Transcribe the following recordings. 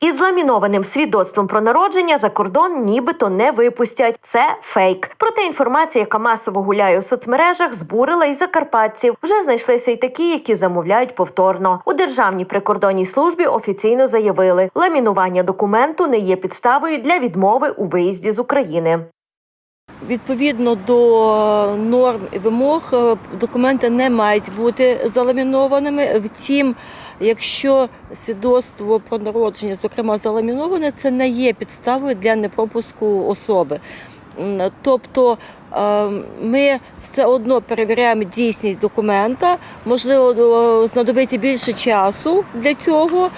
Із ламінованим свідоцтвом про народження за кордон нібито не випустять. Це фейк. Проте інформація, яка масово гуляє у соцмережах, збурила і закарпатців. Вже знайшлися й такі, які замовляють повторно. У державній прикордонній службі офіційно заявили, ламінування документу не є підставою для відмови у виїзді з України. Відповідно до норм і вимог, е, документи не мають бути заламінованими. Втім, якщо свідоцтво про народження, зокрема, заламіноване, це не є підставою для непропуску особи. Тобто е, ми все одно перевіряємо дійсність документа, можливо, знадобиться більше часу для цього,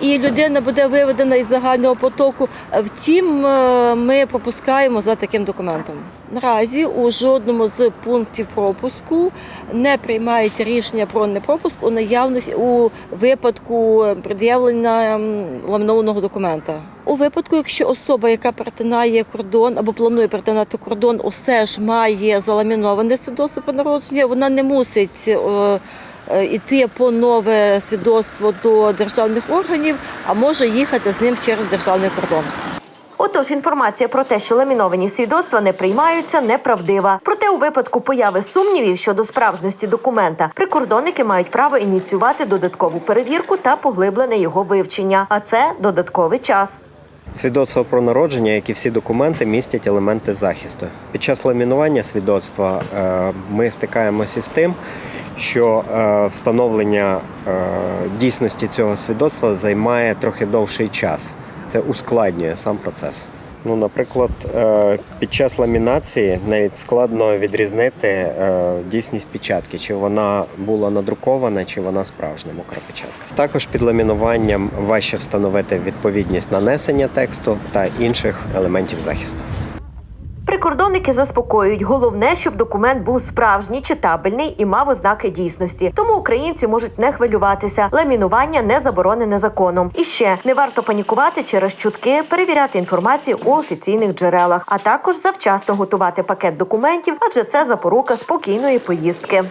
і людина буде виведена із загального потоку. Втім, е, ми пропускаємо за таким документом. Наразі у жодному з пунктів пропуску не приймається рішення про непропуск у наявності у випадку пред'явлення ламінованого документа. У випадку, якщо особа, яка перетинає кордон або планує перетинати кордон, усе ж має заламіноване свідоцтво про народження, вона не мусить. Е, е, Іти по нове свідоцтво до державних органів, а може їхати з ним через державний кордон. Отож, інформація про те, що ламіновані свідоцтва не приймаються, неправдива. Проте, у випадку появи сумнівів щодо справжності документа, прикордонники мають право ініціювати додаткову перевірку та поглиблене його вивчення. А це додатковий час. Свідоцтво про народження, як і всі документи, містять елементи захисту. Під час ламінування свідоцтва е, ми стикаємося з тим, що е, встановлення е, дійсності цього свідоцтва займає трохи довший час. Це ускладнює сам процес. Ну, наприклад, е, під час ламінації навіть складно відрізнити дійсність печатки, чи вона була надрукована, чи вона справжня мокра печатка. Також під ламінуванням важче встановити відповідність нанесення тексту та інших елементів захисту. Прикордонники заспокоюють. Головне, щоб документ був справжній, читабельний і мав ознаки дійсності. Тому українці можуть не хвилюватися. Ламінування не заборонене законом. І ще не варто панікувати через чутки, перевіряти інформацію у офіційних джерелах, а також завчасно готувати пакет документів, адже це запорука спокійної поїздки.